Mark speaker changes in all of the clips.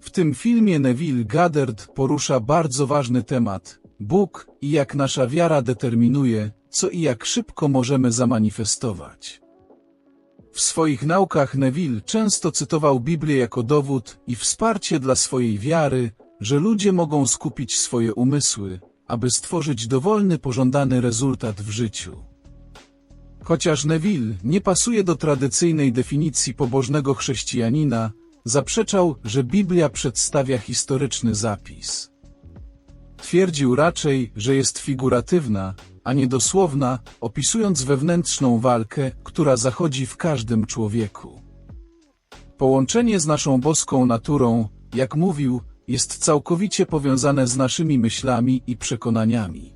Speaker 1: W tym filmie Neville Goddard porusza bardzo ważny temat Bóg i jak nasza wiara determinuje, co i jak szybko możemy zamanifestować. W swoich naukach Neville często cytował Biblię jako dowód i wsparcie dla swojej wiary, że ludzie mogą skupić swoje umysły, aby stworzyć dowolny pożądany rezultat w życiu. Chociaż Neville nie pasuje do tradycyjnej definicji pobożnego chrześcijanina, zaprzeczał, że Biblia przedstawia historyczny zapis. Twierdził raczej, że jest figuratywna, a nie dosłowna, opisując wewnętrzną walkę, która zachodzi w każdym człowieku. Połączenie z naszą boską naturą, jak mówił, jest całkowicie powiązane z naszymi myślami i przekonaniami.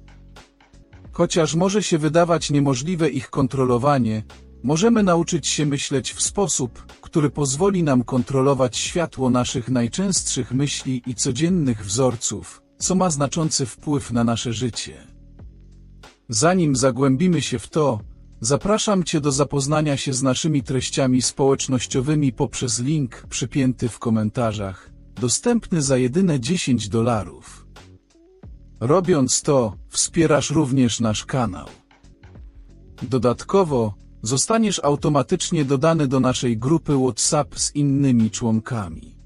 Speaker 1: Chociaż może się wydawać niemożliwe ich kontrolowanie, możemy nauczyć się myśleć w sposób, który pozwoli nam kontrolować światło naszych najczęstszych myśli i codziennych wzorców, co ma znaczący wpływ na nasze życie. Zanim zagłębimy się w to, zapraszam Cię do zapoznania się z naszymi treściami społecznościowymi poprzez link przypięty w komentarzach, dostępny za jedyne 10 dolarów. Robiąc to, wspierasz również nasz kanał. Dodatkowo, zostaniesz automatycznie dodany do naszej grupy WhatsApp z innymi członkami.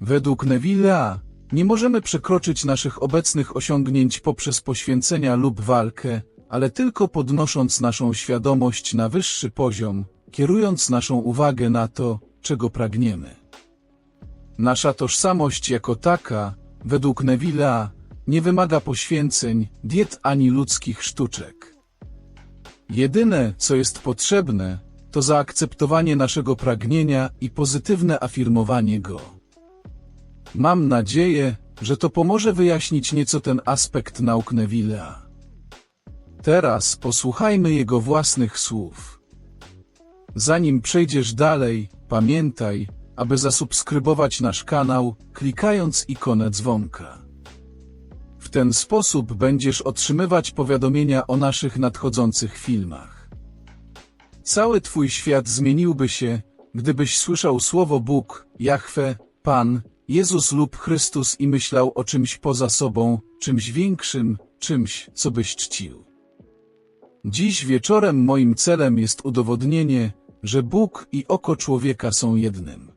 Speaker 1: Według Neville'a, nie możemy przekroczyć naszych obecnych osiągnięć poprzez poświęcenia lub walkę, ale tylko podnosząc naszą świadomość na wyższy poziom, kierując naszą uwagę na to, czego pragniemy. Nasza tożsamość jako taka, według Neville'a, nie wymaga poświęceń, diet ani ludzkich sztuczek. Jedyne, co jest potrzebne, to zaakceptowanie naszego pragnienia i pozytywne afirmowanie go. Mam nadzieję, że to pomoże wyjaśnić nieco ten aspekt nauk Neville'a. Teraz posłuchajmy jego własnych słów. Zanim przejdziesz dalej, pamiętaj, aby zasubskrybować nasz kanał, klikając ikonę dzwonka. Ten sposób będziesz otrzymywać powiadomienia o naszych nadchodzących filmach. Cały Twój świat zmieniłby się, gdybyś słyszał słowo Bóg, Jahwe, Pan, Jezus lub Chrystus i myślał o czymś poza sobą, czymś większym, czymś, co byś czcił. Dziś wieczorem moim celem jest udowodnienie, że Bóg i oko człowieka są jednym.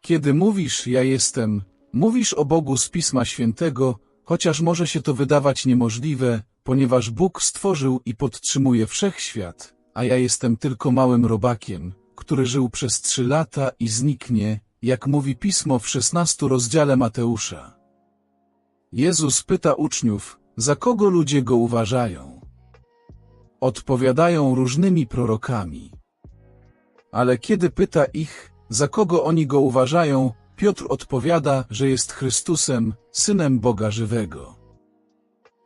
Speaker 1: Kiedy mówisz ja jestem, mówisz o Bogu z Pisma Świętego, chociaż może się to wydawać niemożliwe, ponieważ Bóg stworzył i podtrzymuje wszechświat, a ja jestem tylko małym robakiem, który żył przez trzy lata i zniknie, jak mówi Pismo w szesnastu rozdziale Mateusza. Jezus pyta uczniów, za kogo ludzie go uważają. Odpowiadają różnymi prorokami. Ale kiedy pyta ich, za kogo oni go uważają, Piotr odpowiada, że jest Chrystusem, Synem Boga żywego.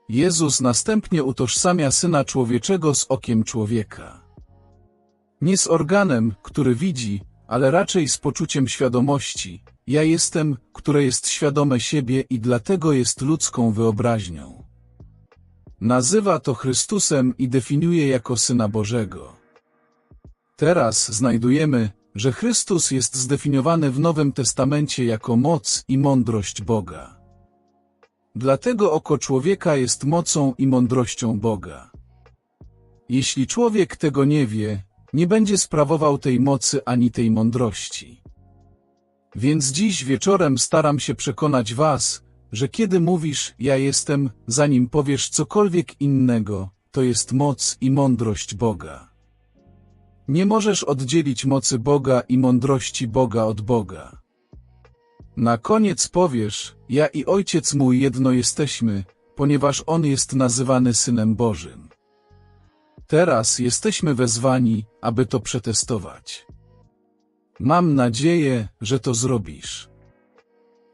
Speaker 1: Jezus następnie utożsamia Syna Człowieczego z okiem człowieka. Nie z organem, który widzi, ale raczej z poczuciem świadomości. Ja jestem, które jest świadome siebie i dlatego jest ludzką wyobraźnią. Nazywa to Chrystusem i definiuje jako Syna Bożego. Teraz znajdujemy, że Chrystus jest zdefiniowany w Nowym Testamencie jako moc i mądrość Boga. Dlatego oko człowieka jest mocą i mądrością Boga. Jeśli człowiek tego nie wie, nie będzie sprawował tej mocy ani tej mądrości. Więc dziś wieczorem staram się przekonać was, że kiedy mówisz ja jestem, zanim powiesz cokolwiek innego, to jest moc i mądrość Boga. Nie możesz oddzielić mocy Boga i mądrości Boga od Boga. Na koniec powiesz, ja i Ojciec mój jedno jesteśmy, ponieważ On jest nazywany Synem Bożym. Teraz jesteśmy wezwani, aby to przetestować. Mam nadzieję, że to zrobisz.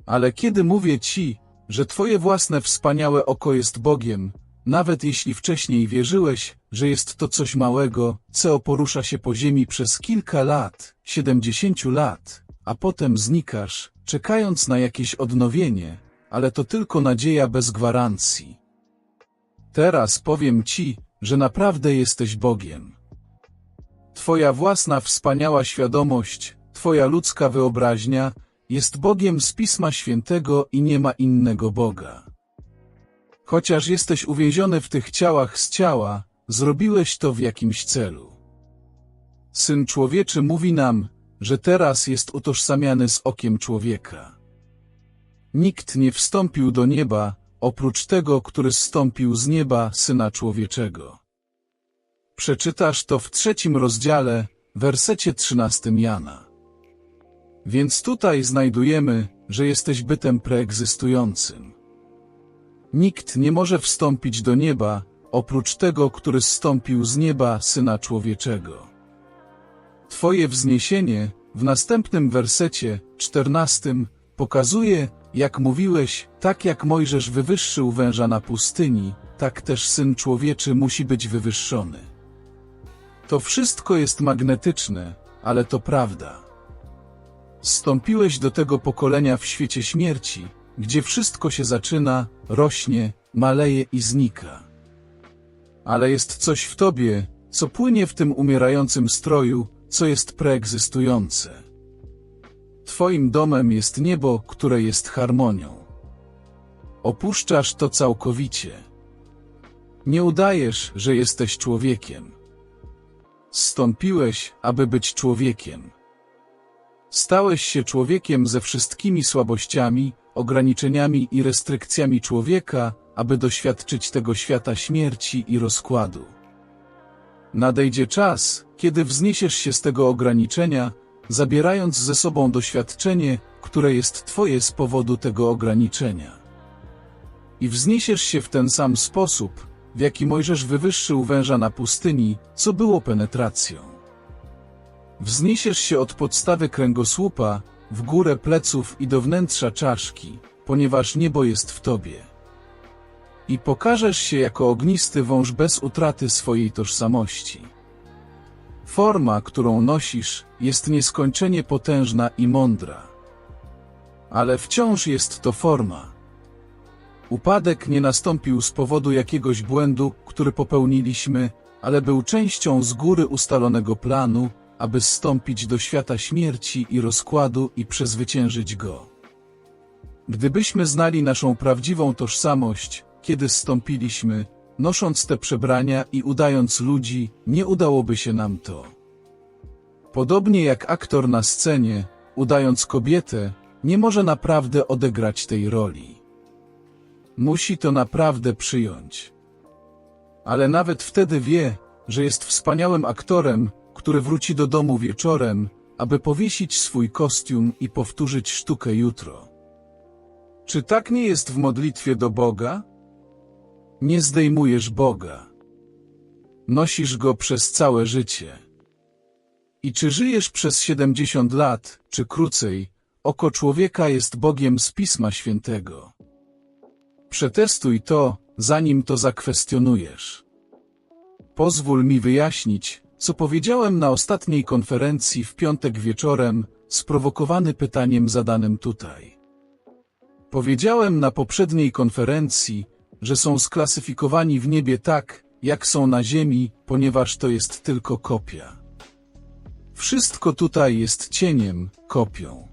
Speaker 1: Ale kiedy mówię Ci, że Twoje własne wspaniałe oko jest Bogiem, nawet jeśli wcześniej wierzyłeś, że jest to coś małego, co porusza się po ziemi przez kilka lat, 70 lat, a potem znikasz, czekając na jakieś odnowienie, ale to tylko nadzieja bez gwarancji. Teraz powiem Ci, że naprawdę jesteś Bogiem. Twoja własna wspaniała świadomość, Twoja ludzka wyobraźnia, jest Bogiem z Pisma Świętego i nie ma innego Boga. Chociaż jesteś uwięziony w tych ciałach z ciała, zrobiłeś to w jakimś celu. Syn człowieczy mówi nam, że teraz jest utożsamiany z okiem człowieka. Nikt nie wstąpił do nieba, oprócz tego, który zstąpił z nieba, Syna Człowieczego. Przeczytasz to w trzecim rozdziale, wersecie trzynastym Jana. Więc tutaj znajdujemy, że jesteś bytem preegzystującym. Nikt nie może wstąpić do nieba, oprócz tego, który zstąpił z nieba, Syna Człowieczego. Twoje wzniesienie, w następnym wersecie, czternastym, pokazuje, jak mówiłeś, tak jak Mojżesz wywyższył węża na pustyni, tak też Syn Człowieczy musi być wywyższony. To wszystko jest magnetyczne, ale to prawda. Zstąpiłeś do tego pokolenia w świecie śmierci, gdzie wszystko się zaczyna, rośnie, maleje i znika. Ale jest coś w tobie, co płynie w tym umierającym stroju, co jest preegzystujące. Twoim domem jest niebo, które jest harmonią. Opuszczasz to całkowicie. Nie udajesz, że jesteś człowiekiem. Zstąpiłeś, aby być człowiekiem. Stałeś się człowiekiem ze wszystkimi słabościami, ograniczeniami i restrykcjami człowieka, aby doświadczyć tego świata śmierci i rozkładu. Nadejdzie czas, kiedy wzniesiesz się z tego ograniczenia, zabierając ze sobą doświadczenie, które jest Twoje z powodu tego ograniczenia. I wzniesiesz się w ten sam sposób, w jaki Mojżesz wywyższył węża na pustyni, co było penetracją. Wzniesiesz się od podstawy kręgosłupa, w górę pleców i do wnętrza czaszki, ponieważ niebo jest w Tobie. I pokażesz się jako ognisty wąż bez utraty swojej tożsamości. Forma, którą nosisz, jest nieskończenie potężna i mądra. Ale wciąż jest to forma. Upadek nie nastąpił z powodu jakiegoś błędu, który popełniliśmy, ale był częścią z góry ustalonego planu, aby zstąpić do świata śmierci i rozkładu i przezwyciężyć go. Gdybyśmy znali naszą prawdziwą tożsamość, kiedy zstąpiliśmy, nosząc te przebrania i udając ludzi, nie udałoby się nam to. Podobnie jak aktor na scenie, udając kobietę, nie może naprawdę odegrać tej roli. Musi to naprawdę przyjąć. Ale nawet wtedy wie, że jest wspaniałym aktorem, który wróci do domu wieczorem, aby powiesić swój kostium i powtórzyć sztukę jutro. Czy tak nie jest w modlitwie do Boga? Nie zdejmujesz Boga. Nosisz Go przez całe życie. I czy żyjesz przez 70 lat, czy krócej, oko człowieka jest Bogiem z Pisma Świętego. Przetestuj to, zanim to zakwestionujesz. Pozwól mi wyjaśnić, co powiedziałem na ostatniej konferencji w piątek wieczorem, sprowokowany pytaniem zadanym tutaj. Powiedziałem na poprzedniej konferencji, że są sklasyfikowani w niebie tak, jak są na ziemi, ponieważ to jest tylko kopia. Wszystko tutaj jest cieniem, kopią.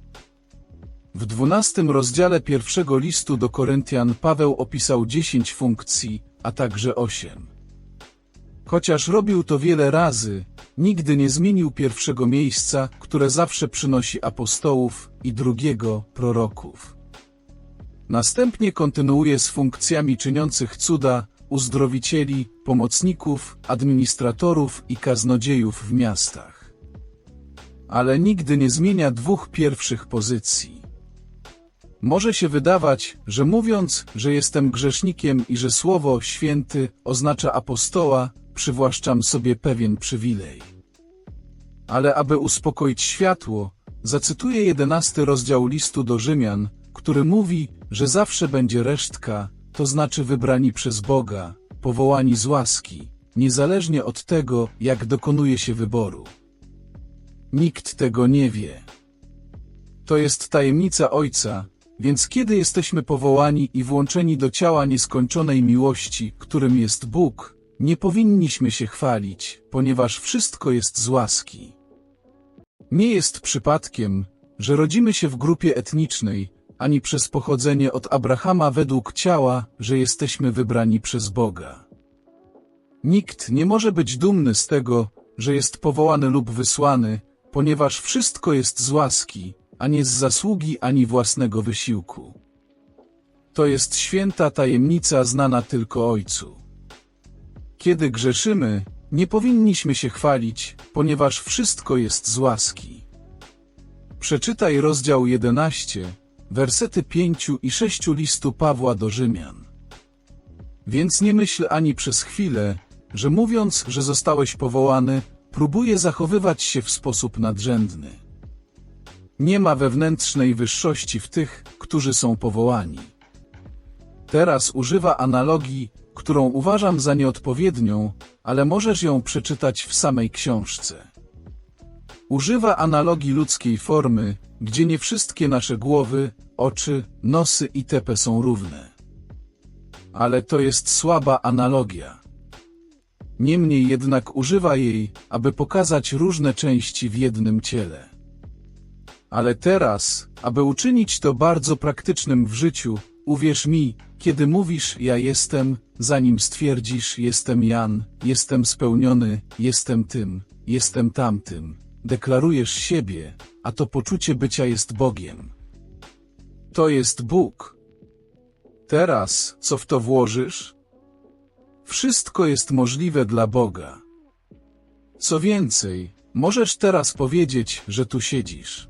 Speaker 1: W dwunastym rozdziale pierwszego listu do Koryntian Paweł opisał dziesięć funkcji, a także osiem. Chociaż robił to wiele razy, nigdy nie zmienił pierwszego miejsca, które zawsze przynosi apostołów, i drugiego proroków. Następnie kontynuuje z funkcjami czyniących cuda, uzdrowicieli, pomocników, administratorów i kaznodziejów w miastach. Ale nigdy nie zmienia dwóch pierwszych pozycji. Może się wydawać, że mówiąc, że jestem grzesznikiem i że słowo święty oznacza apostoła, przywłaszczam sobie pewien przywilej. Ale aby uspokoić światło, zacytuję jedenasty rozdział listu do Rzymian, który mówi, że zawsze będzie resztka, to znaczy wybrani przez Boga, powołani z łaski, niezależnie od tego, jak dokonuje się wyboru. Nikt tego nie wie. To jest tajemnica Ojca, więc kiedy jesteśmy powołani i włączeni do ciała nieskończonej miłości, którym jest Bóg, nie powinniśmy się chwalić, ponieważ wszystko jest z łaski. Nie jest przypadkiem, że rodzimy się w grupie etnicznej, ani przez pochodzenie od Abrahama według ciała, że jesteśmy wybrani przez Boga. Nikt nie może być dumny z tego, że jest powołany lub wysłany, ponieważ wszystko jest z łaski, a nie z zasługi ani własnego wysiłku. To jest święta tajemnica znana tylko Ojcu. Kiedy grzeszymy, nie powinniśmy się chwalić, ponieważ wszystko jest z łaski. Przeczytaj rozdział 11, wersety 5 i 6 listu Pawła do Rzymian. Więc nie myśl ani przez chwilę, że mówiąc, że zostałeś powołany, próbuje zachowywać się w sposób nadrzędny. Nie ma wewnętrznej wyższości w tych, którzy są powołani. Teraz używa analogii, którą uważam za nieodpowiednią, ale możesz ją przeczytać w samej książce. Używa analogii ludzkiej formy, gdzie nie wszystkie nasze głowy, oczy, nosy itp. są równe. Ale to jest słaba analogia. Niemniej jednak używa jej, aby pokazać różne części w jednym ciele. Ale teraz, aby uczynić to bardzo praktycznym w życiu, uwierz mi, kiedy mówisz ja jestem, zanim stwierdzisz jestem Jan, jestem spełniony, jestem tym, jestem tamtym, deklarujesz siebie, a to poczucie bycia jest Bogiem. To jest Bóg. Teraz, co w to włożysz? Wszystko jest możliwe dla Boga. Co więcej, możesz teraz powiedzieć, że tu siedzisz.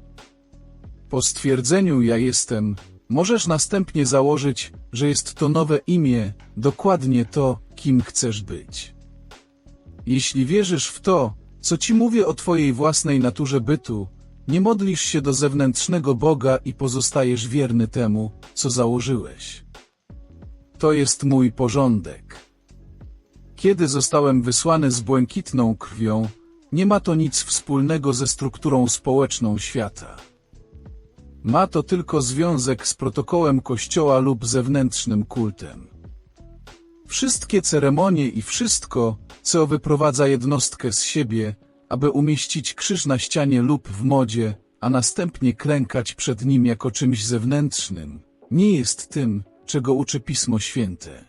Speaker 1: Po stwierdzeniu ja jestem, możesz następnie założyć, że jest to nowe imię, dokładnie to, kim chcesz być. Jeśli wierzysz w to, co ci mówię o twojej własnej naturze bytu, nie modlisz się do zewnętrznego Boga i pozostajesz wierny temu, co założyłeś. To jest mój porządek. Kiedy zostałem wysłany z błękitną krwią, nie ma to nic wspólnego ze strukturą społeczną świata. Ma to tylko związek z protokołem kościoła lub zewnętrznym kultem. Wszystkie ceremonie i wszystko, co wyprowadza jednostkę z siebie, aby umieścić krzyż na ścianie lub w modzie, a następnie klękać przed nim jako czymś zewnętrznym, nie jest tym, czego uczy Pismo Święte.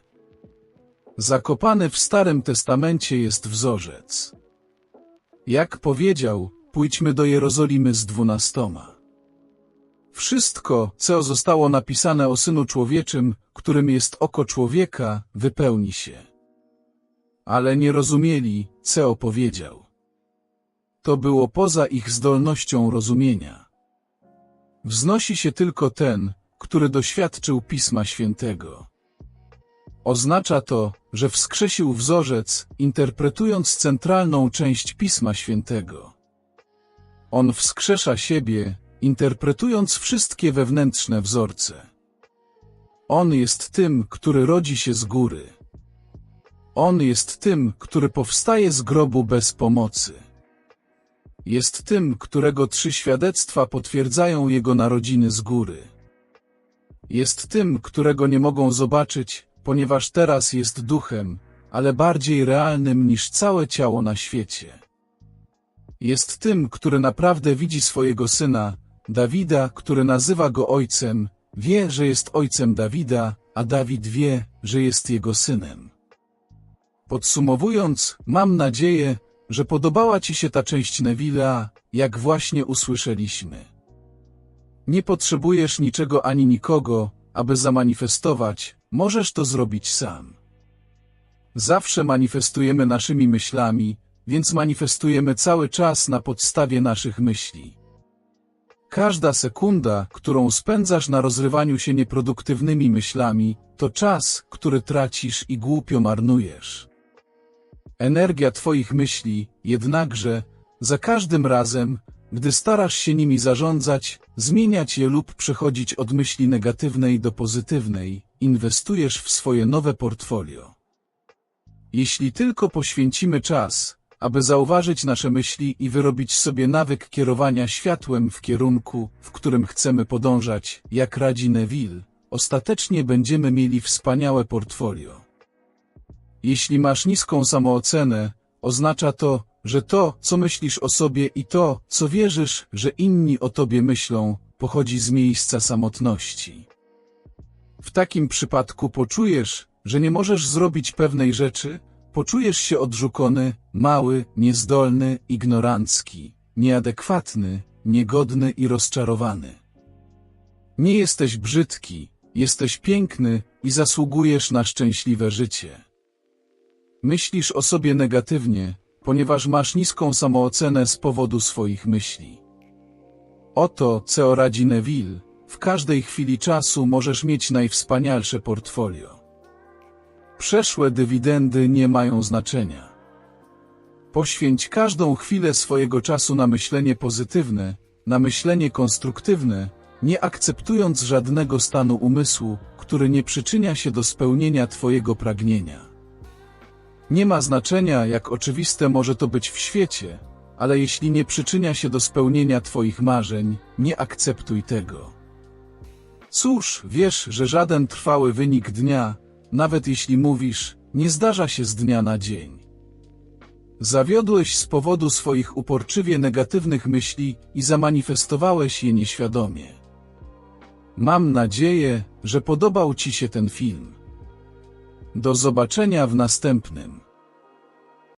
Speaker 1: Zakopany w Starym Testamencie jest wzorzec. Jak powiedział, pójdźmy do Jerozolimy z dwunastoma. Wszystko, co zostało napisane o Synu Człowieczym, którym jest oko człowieka, wypełni się. Ale nie rozumieli, co opowiedział. To było poza ich zdolnością rozumienia. Wznosi się tylko ten, który doświadczył Pisma Świętego. Oznacza to, że wskrzesił wzorzec, interpretując centralną część Pisma Świętego. On wskrzesza siebie, interpretując wszystkie wewnętrzne wzorce. On jest tym, który rodzi się z góry. On jest tym, który powstaje z grobu bez pomocy. Jest tym, którego trzy świadectwa potwierdzają jego narodziny z góry. Jest tym, którego nie mogą zobaczyć, ponieważ teraz jest duchem, ale bardziej realnym niż całe ciało na świecie. Jest tym, który naprawdę widzi swojego syna, Dawida, który nazywa go ojcem, wie, że jest ojcem Dawida, a Dawid wie, że jest jego synem. Podsumowując, mam nadzieję, że podobała Ci się ta część Neville'a, jak właśnie usłyszeliśmy. Nie potrzebujesz niczego ani nikogo, aby zamanifestować, możesz to zrobić sam. Zawsze manifestujemy naszymi myślami, więc manifestujemy cały czas na podstawie naszych myśli. Każda sekunda, którą spędzasz na rozrywaniu się nieproduktywnymi myślami, to czas, który tracisz i głupio marnujesz. Energia Twoich myśli, jednakże, za każdym razem, gdy starasz się nimi zarządzać, zmieniać je lub przechodzić od myśli negatywnej do pozytywnej, inwestujesz w swoje nowe portfolio. Jeśli tylko poświęcimy czas, aby zauważyć nasze myśli i wyrobić sobie nawyk kierowania światłem w kierunku, w którym chcemy podążać, jak radzi Neville, ostatecznie będziemy mieli wspaniałe portfolio. Jeśli masz niską samoocenę, oznacza to, że to, co myślisz o sobie i to, co wierzysz, że inni o tobie myślą, pochodzi z miejsca samotności. W takim przypadku poczujesz, że nie możesz zrobić pewnej rzeczy, poczujesz się odrzucony, mały, niezdolny, ignorancki, nieadekwatny, niegodny i rozczarowany. Nie jesteś brzydki, jesteś piękny i zasługujesz na szczęśliwe życie. Myślisz o sobie negatywnie, ponieważ masz niską samoocenę z powodu swoich myśli. Oto, co radzi Neville, w każdej chwili czasu możesz mieć najwspanialsze portfolio. Przeszłe dywidendy nie mają znaczenia. Poświęć każdą chwilę swojego czasu na myślenie pozytywne, na myślenie konstruktywne, nie akceptując żadnego stanu umysłu, który nie przyczynia się do spełnienia Twojego pragnienia. Nie ma znaczenia, jak oczywiste może to być w świecie, ale jeśli nie przyczynia się do spełnienia Twoich marzeń, nie akceptuj tego. Cóż, wiesz, że żaden trwały wynik dnia, nawet jeśli mówisz, nie zdarza się z dnia na dzień. Zawiodłeś z powodu swoich uporczywie negatywnych myśli i zamanifestowałeś je nieświadomie. Mam nadzieję, że podobał Ci się ten film. Do zobaczenia w następnym.